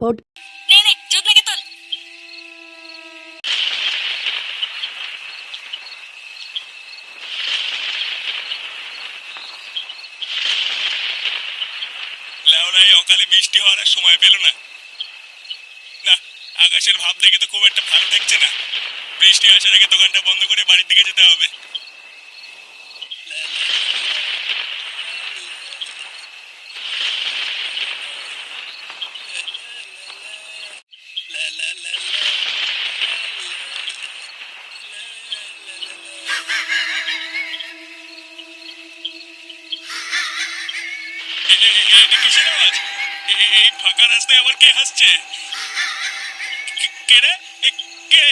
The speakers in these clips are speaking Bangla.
তোল। লেওড়ায় অকালে বৃষ্টি হওয়ার আর সময় পেল না। না, আকাশের ভাব দেখে তো খুব একটা ভালো ঠেকছে না। বৃষ্টি আসার আগে দোকানটা বন্ধ করে বাড়ির দিকে যেতে হবে। কিসের আওয়াজ? এই ফাঁকা রাস্তায় আবার কে হাসছে? কে- রে? কে?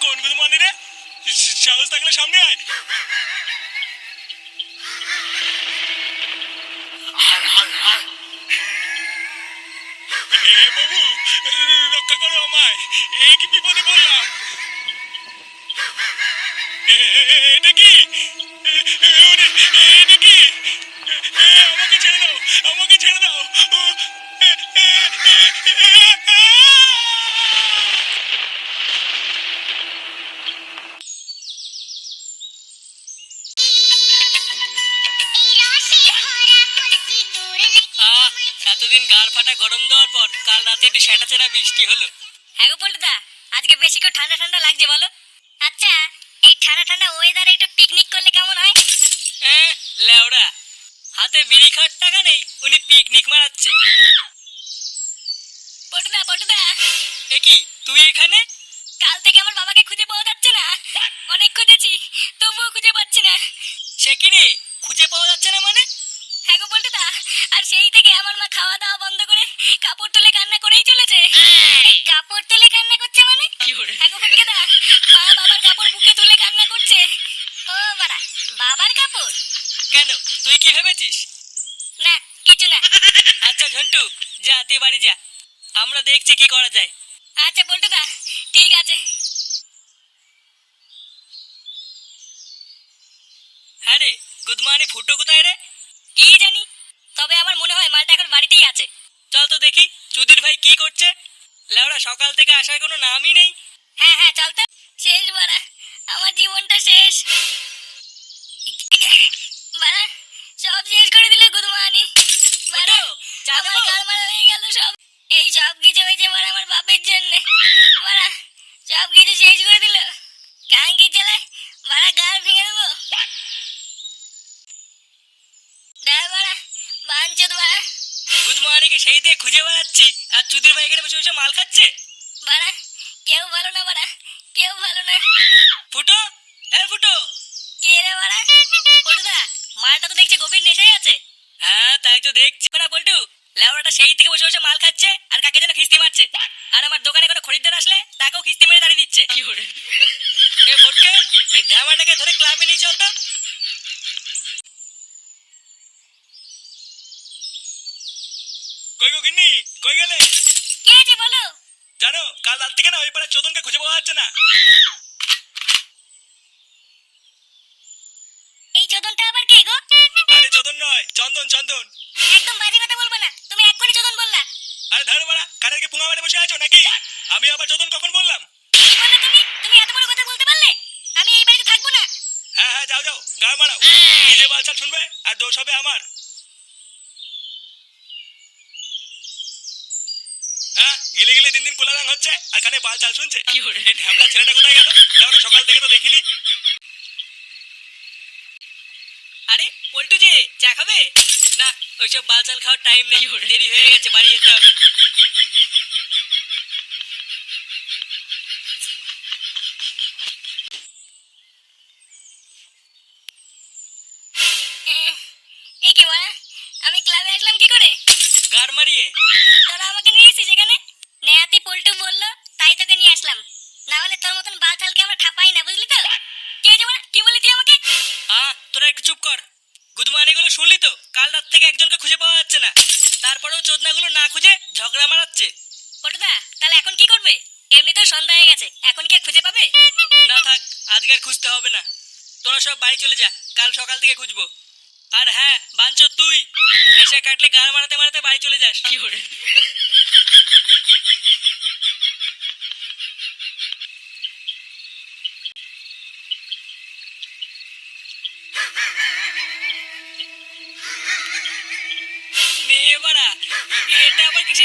কোন মানে রে? সাহস থাকলে সামনে আয় হায় হায় হায় এ বাবু রক্ষা করো আমায় এ কি বিপদে পড়লাম এটা কি এটা কি আমাকে ছেড়ে দাও আমাকে ছেড়ে দাও গার ফাটা গরম দেওয়ার পর কাল রাতে একটু সেটা চেরা বৃষ্টি হলো। হ্যাঁ গো পল্টুদা আজকে বেশি করে ঠান্ডা ঠান্ডা লাগছে বলো। আচ্ছা এই ঠান্ডা ঠান্ডা ওয়েদারে একটু পিকনিক করলে কেমন হয়? লেওড়া হাতে বিড়ি খাওয়ার টাকা নেই উনি পিকনিক মারাচ্ছে। পল্টুদা পল্টুদা। এ কি তুই এখানে? কাল থেকে আমার বাবাকে খুঁজে পাওয়া যাচ্ছে না। অনেক খুঁজেছি তবুও খুঁজে পাচ্ছি না। সে কি রে খুঁজে পাওয়া যাচ্ছে না মানে? হ্যাঁ গো পল্টুদা আর সেই থেকে আমার মা খাওয়া দাওয়া বন্ধ করে কাপড় তুলে কান্না করেই চলেছে। কাপড় তুলে কান্না করছে মানে? হ্যাঁ গো মা বাবার কাপড় বুকে তুলে কান্না করছে। ও বাড়া বাবার কাপড়? কেন? তুই কি ভেবেছিস? না কিছু না। আচ্ছা ঝন্টু যা তুই বাড়ি যা। আমরা দেখছি কি করা যায়। আচ্ছা পল্টুদা ঠিক আছে। হ্যাঁ রে গুড মর্নিং ফুটো কোথায় রে কি জানি তবে আমার মনে হয় মালটা এখন বাড়িতেই আছে চল চুদির ভাই কি করছে? লেওড়া সকাল থেকে আসার কোনো নামই নেই। হ্যাঁ হ্যাঁ চল তো শেষ বাড়া আমার জীবনটা শেষ। বাড়া সব শেষ করে দিলে বাড়া আমার হয়ে গেল সব। এই সব কিছু হয়েছে মারা আমার বাপের জন্য। বাড়া সব কিছু শেষ করে দিল কাঙ্কি চলে বাড়া গাল ভেঙে দেবো দাঁড়া বাড়া বাঞ্চত বাড়া গুড মর্নিংকে সেই দিয়ে খুঁজে বেড়াচ্ছি আর চুদির ভাই এখানে বসে বসে মাল খাচ্ছে? বাড়া কেউ ভালো না বাড়া কেউ ভালো না। ফুটো? এ ফুটো! কে রে বাড়া? পল্টুদা মালটা তো দেখছি গভীর নেশাই আছে। হ্যাঁ তাই তো দেখছি। না পল্টু লেওড়াটা সেই থেকে বসে বসে মাল খাচ্ছে আর কাকে যেন খিস্তি মারছে। আর আমার দোকানে কোনো খরিদ্দার আসলে তাকেও খিস্তি মেরে দাঁড়িয়ে দিচ্ছে। এ ফটকে এই ঢামাটাকে ধরে ক্লাবে নিয়ে চল কই গো গিন্নি? কই গেলে? কে আছে বলো? জানো কাল রাত থেকে না ওই পাড়ার চোদনকে খুঁজে পাওয়া যাচ্ছে না? এই চোদনটা আবার কে গো? আরে চোদন নয় চন্দন চন্দন। একদম বাজে কথা বলব না। তুমি এক্ষুনি চোদন বললা। আরে ধরো বাড়া কানের কি পুঙা মেরে বসে আছো নাকি? আমি আবার চোদন কখন বললাম? কি বললে তুমি? তুমি এত বড় কথা বলতে পারলে? আমি এই বাড়িতে থাকব না। হ্যাঁ হ্যাঁ যাও যাও গায়ে মারাও। নিজে বালছাল শুনবে আর দোষ হবে আমার। হ্যাঁ গিলে গিলে দিন দিন কোলারাং হচ্ছে আর কানে বাল চাল শুনছে। এই ঢ্যামলা ছেলেটা কোথায় গেল? আমরা সকাল থেকে তো দেখিনি। আরে পল্টু যে চা খাবে? না ওইসব বালচাল খাওয়ার টাইম নেই। দেরি হয়ে গেছে বাড়ি যেতে হবে। এ কি মা আমি ক্লাবে আসলাম কি করে? গার মারিয়ে। তোরা আমাকে শুনলি তো? কাল রাত থেকে একজনকে খুঁজে পাওয়া যাচ্ছে না। তারপরেও চোদনাগুলো না খুঁজে ঝগড়া মারাচ্ছে। পটুদা তাহলে এখন কি করবে? এমনিতেও সন্ধ্যা হয়ে গেছে এখন কি খুঁজে পাবে? না থাক আজকে আর খুঁজতে হবে না। তোরা সব বাড়ি চলে যা কাল সকাল থেকে খুঁজবো। আর হ্যাঁ বাঞ্চ তুই। নেশা কাটলে গাল মারাতে মারাতে বাড়ি চলে যাস। কি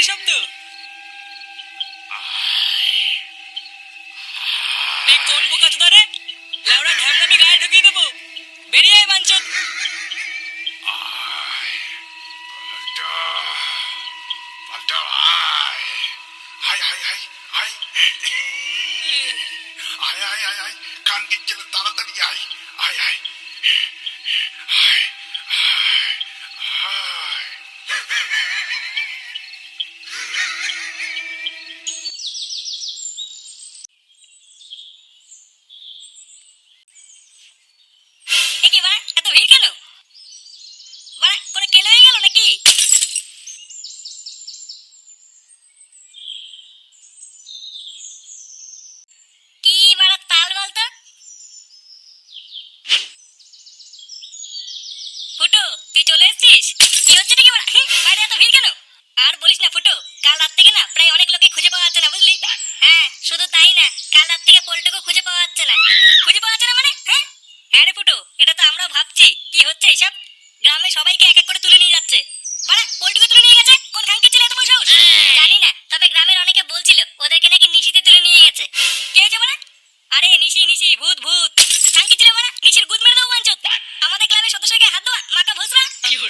কি শব্দ। এই কোন বোকা তো ধরে লাউড়া ঢ্যামনামি গায়ে ঢুকিয়ে দেবো। বেরিয়ে বাঞ্চন।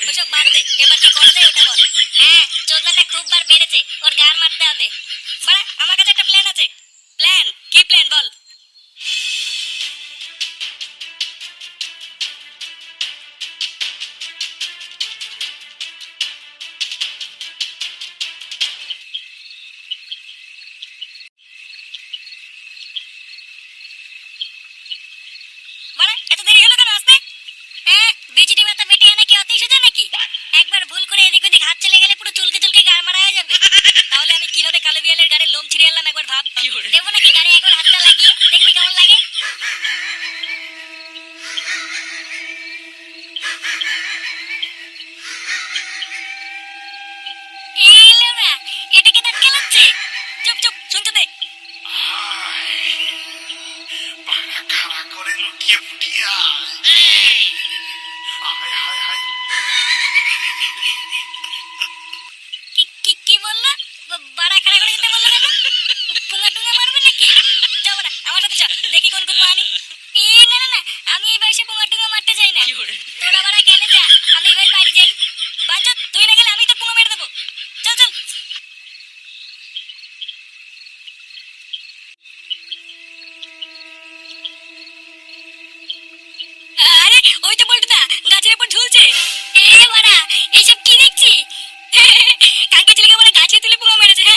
ওসব বাদ দে, এবার কি করবে দেয় ওটা বল। হ্যাঁ চোদনাটা খুব বার বেড়েছে, ওর গান মারতে হবে। বাড়া আমার শুধু চুলকে চুলকে গাড় মারা যাবে। তাহলে আমি কীভাবে কালো বিড়ালের গাড়ির লোম ছিঁড়ে এলাম একবার ভাব। দেবো নাকি গাড়ে একবার হাতটা লাগিয়ে? দেখবি কেমন লাগে?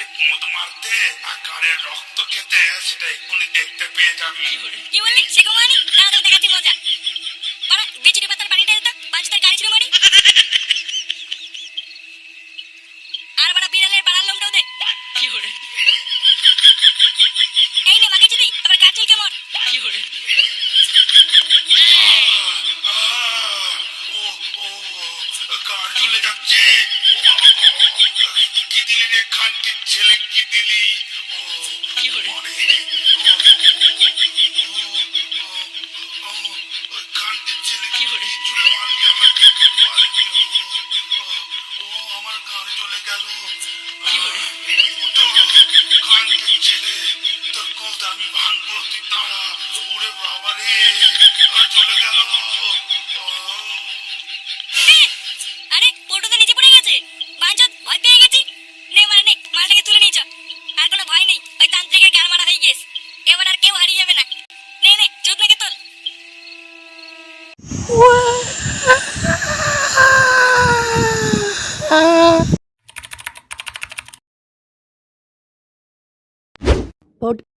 যে কুমুদ মারতে আর গাড়ের রক্ত খেতে, সেটা এক্ষুনি দেখতে পেয়ে যাবি। কি বলি সে কুমারী? না দেখাচ্ছি মজা। ঝিলিকি দিলি